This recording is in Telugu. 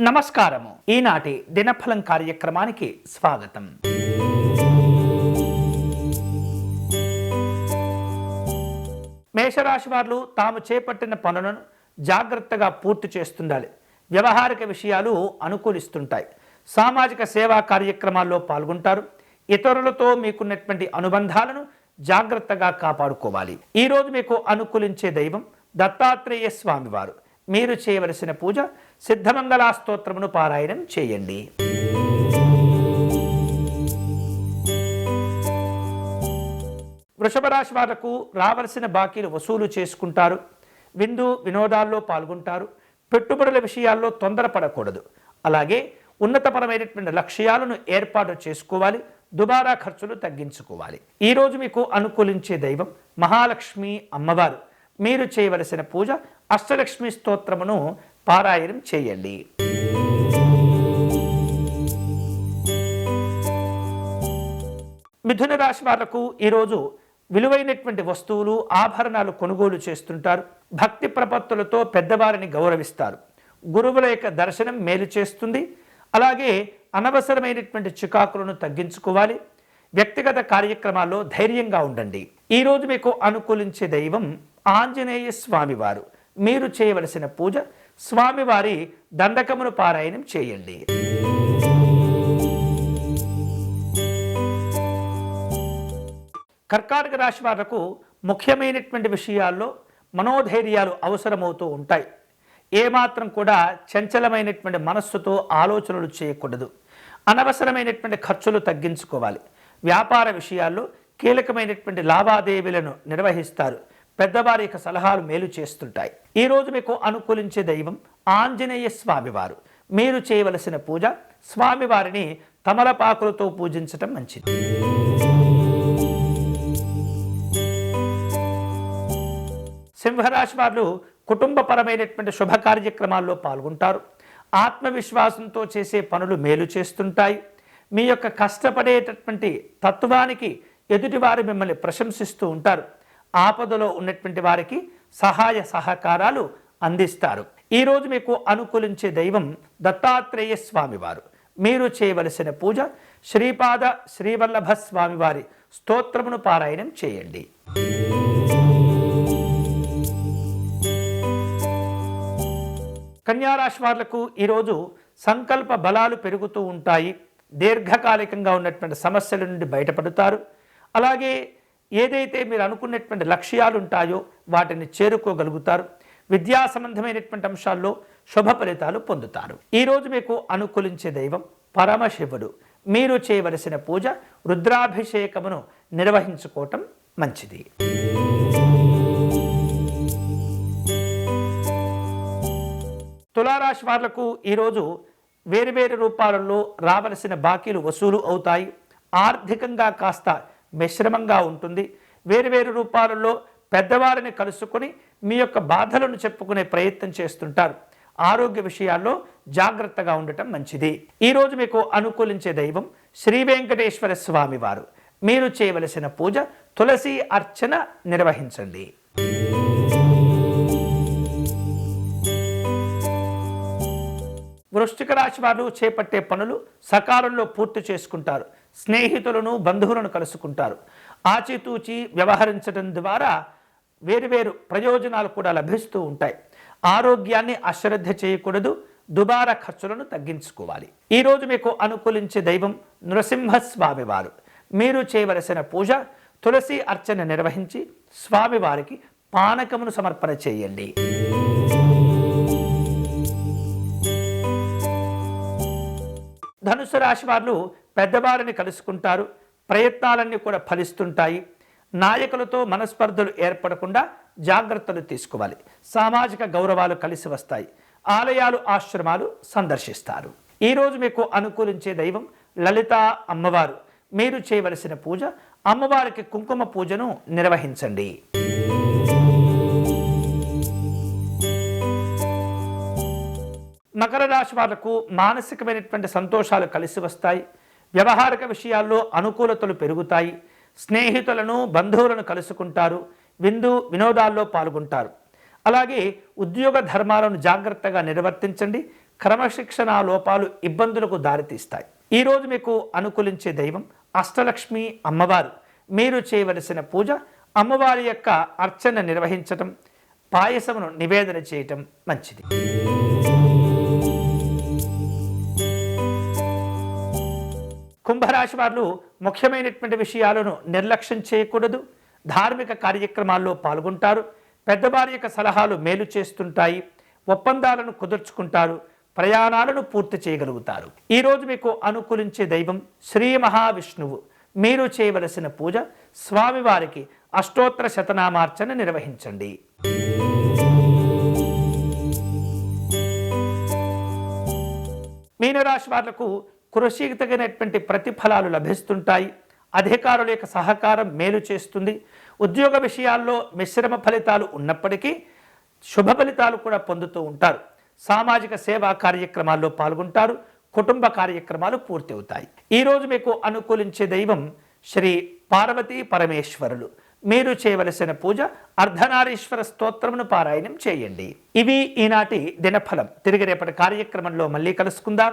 నమస్కారము. ఈనాటి దినఫలం కార్యక్రమానికి స్వాగతం. మేషరాశి వారు తాము చేపట్టిన పనులను జాగ్రత్తగా పూర్తి చేస్తుండాలి. వ్యవహారిక విషయాలు అనుకూలిస్తుంటాయి. సామాజిక సేవా కార్యక్రమాల్లో పాల్గొంటారు. ఇతరులతో మీకున్నటువంటి అనుబంధాలను జాగ్రత్తగా కాపాడుకోవాలి. ఈరోజు మీకు అనుకూలించే దైవం దత్తాత్రేయ స్వామివారు. మీరు చేయవలసిన పూజ సిద్ధమంగళా స్తోత్రమును పారాయణం చేయండి. వృషభ రాశి వాళ్ళకు రావలసిన బాకీలు వసూలు చేసుకుంటారు. విందు వినోదాల్లో పాల్గొంటారు. పెట్టుబడుల విషయాల్లో తొందరపడకూడదు. అలాగే ఉన్నతపరమైనటువంటి లక్ష్యాలను ఏర్పాటు చేసుకోవాలి. దుబారా ఖర్చులు తగ్గించుకోవాలి. ఈరోజు మీకు అనుకూలించే దైవం మహాలక్ష్మి అమ్మవారు. మీరు చేయవలసిన పూజ అష్టలక్ష్మి స్తోత్రమును పారాయణం చేయండి. మిథున రాశి వాళ్ళకు ఈరోజు విలువైనటువంటి వస్తువులు ఆభరణాలు కొనుగోలు చేస్తుంటారు. భక్తి ప్రపత్తులతో పెద్దవారిని గౌరవిస్తారు. గురువుల యొక్క దర్శనం మేలు చేస్తుంది. అలాగే అనవసరమైనటువంటి చికాకులను తగ్గించుకోవాలి. వ్యక్తిగత కార్యక్రమాల్లో ధైర్యంగా ఉండండి. ఈరోజు మీకు అనుకూలించే దైవం ఆంజనేయ స్వామివారు. మీరు చేయవలసిన పూజ స్వామివారి దండకమును పారాయణం చేయండి. కర్కాటక రాశి వాళ్ళకు ముఖ్యమైనటువంటి విషయాల్లో మనోధైర్యాలు అవసరమవుతూ ఉంటాయి. ఏమాత్రం కూడా చంచలమైనటువంటి మనస్సుతో ఆలోచనలు చేయకూడదు. అనవసరమైనటువంటి ఖర్చులు తగ్గించుకోవాలి. వ్యాపార విషయాల్లో కీలకమైనటువంటి లావాదేవీలను నిర్వహిస్తారు. పెద్దవారి యొక్క సలహాలు మేలు చేస్తుంటాయి. ఈరోజు మీకు అనుకూలించే దైవం ఆంజనేయ స్వామివారు. మీరు చేయవలసిన పూజ స్వామివారిని తమలపాకులతో పూజించటం మంచిది. సింహరాశి వారు కుటుంబపరమైనటువంటి శుభ కార్యక్రమాల్లో పాల్గొంటారు. ఆత్మవిశ్వాసంతో చేసే పనులు మేలు చేస్తుంటాయి. మీ యొక్క కష్టపడేటటువంటి తత్వానికి ఎదుటివారు మిమ్మల్ని ప్రశంసిస్తూ ఉంటారు. ఆపదలో ఉన్నటువంటి వారికి సహాయ సహకారాలు అందిస్తారు. ఈరోజు మీకు అనుకూలించే దైవం దత్తాత్రేయ స్వామివారు. మీరు చేయవలసిన పూజ శ్రీపాద శ్రీవల్లభ స్వామివారి స్తోత్రమును పారాయణం చేయండి. కన్యారాశి వాళ్ళకు ఈరోజు సంకల్ప బలాలు పెరుగుతూ ఉంటాయి. దీర్ఘకాలికంగా ఉన్నటువంటి సమస్యల నుండి బయటపడతారు. అలాగే ఏదైతే మీరు అనుకున్నటువంటి లక్ష్యాలు ఉంటాయో వాటిని చేరుకోగలుగుతారు. విద్యా సంబంధమైనటువంటి అంశాల్లో శుభ ఫలితాలు పొందుతారు. ఈరోజు మీకు అనుకూలించే దైవం పరమశివుడు. మీరు చేయవలసిన పూజ రుద్రాభిషేకమును నిర్వహించుకోవటం మంచిది. తులారాశి వాళ్ళకు ఈరోజు వేరువేరు రూపాలలో రావలసిన బాకీలు వసూలు అవుతాయి. ఆర్థికంగా కాస్త మిశ్రమంగా ఉంటుంది. వేరువేరు రూపాలలో పెద్దవారిని కలుసుకొని మీ యొక్క బాధలను చెప్పుకునే ప్రయత్నం చేస్తుంటారు. ఆరోగ్య విషయాల్లో జాగ్రత్తగా ఉండటం మంచిది. ఈరోజు మీకు అనుకూలించే దైవం శ్రీ వెంకటేశ్వర స్వామి వారు మీరు చేయవలసిన పూజ తులసి అర్చన నిర్వహించండి. వృష్టిక రాశి వారు చేపట్టే పనులు సకాలంలో పూర్తి చేసుకుంటారు. స్నేహితులను బంధువులను కలుసుకుంటారు. ఆచితూచి వ్యవహరించడం ద్వారా వేరువేరు ప్రయోజనాలు కూడా లభిస్తూ ఉంటాయి. ఆరోగ్యాన్ని అశ్రద్ధ చేయకూడదు దుబారా ఖర్చులను తగ్గించుకోవాలి. ఈరోజు మీకు అనుకూలించే దైవం నృసింహస్వామి వారు మీరు చేయవలసిన పూజ తులసి అర్చన నిర్వహించి స్వామివారికి పానకమును సమర్పణ చేయండి. ధనుసు రాశి వారు పెద్దవారిని కలుసుకుంటారు. ప్రయత్నాలన్నీ కూడా ఫలిస్తుంటాయి. నాయకులతో మనస్పర్ధలు ఏర్పడకుండా జాగ్రత్తలు తీసుకోవాలి. సామాజిక గౌరవాలు కలిసి వస్తాయి. ఆలయాలు ఆశ్రమాలు సందర్శిస్తారు. ఈరోజు మీకు అనుకూలించే దైవం లలిత అమ్మవారు. మీరు చేయవలసిన పూజ అమ్మవారికి కుంకుమ పూజను నిర్వహించండి. మకర రాశి వాళ్ళకు మానసికమైనటువంటి సంతోషాలు కలిసి వస్తాయి. వ్యవహారిక విషయాల్లో అనుకూలతలు పెరుగుతాయి. స్నేహితులను బంధువులను కలుసుకుంటారు. విందు వినోదాల్లో పాల్గొంటారు. అలాగే ఉద్యోగ ధర్మాలను జాగ్రత్తగా నిర్వర్తించండి. క్రమశిక్షణ లోపాలు ఇబ్బందులకు దారితీస్తాయి. ఈరోజు మీకు అనుకూలించే దైవం అష్టలక్ష్మి అమ్మవారు. మీరు చేయవలసిన పూజ అమ్మవారి యొక్క అర్చన నిర్వహించటం పాయసమును నివేదన చేయటం మంచిది. కుంభరాశి వారు ముఖ్యమైనటువంటి విషయాలను నిర్లక్ష్యం చేయకూడదు. ధార్మిక కార్యక్రమాల్లో పాల్గొంటారు. పెద్దవారి యొక్క సలహాలు మేలు చేస్తుంటాయి. ఒప్పందాలను కుదుర్చుకుంటారు. ప్రయాణాలను పూర్తి చేయగలుగుతారు. ఈరోజు మీకు అనుకూలించే దైవం శ్రీ మహావిష్ణువు. మీరు చేయవలసిన పూజ స్వామివారికి అష్టోత్తర శతనామార్చన నిర్వహించండి. మీనరాశి వాళ్ళకు కృషికి తగినటువంటి ప్రతిఫలాలు లభిస్తుంటాయి. అధికారుల యొక్క సహకారం మేలు చేస్తుంది. ఉద్యోగ విషయాల్లో మిశ్రమ ఫలితాలు ఉన్నప్పటికీ శుభ ఫలితాలు కూడా పొందుతూ ఉంటారు. సామాజిక సేవా కార్యక్రమాల్లో పాల్గొంటారు. కుటుంబ కార్యక్రమాలు పూర్తి అవుతాయి ఈరోజు మీకు అనుకూలించే దైవం శ్రీ పార్వతీ పరమేశ్వరులు. మీరు చేయవలసిన పూజ అర్ధనారీశ్వర స్తోత్రమును పారాయణం చేయండి. ఇవి ఈనాటి దినఫలం. తిరిగి రేపటి కార్యక్రమంలో మళ్ళీ కలుసుకుందాం.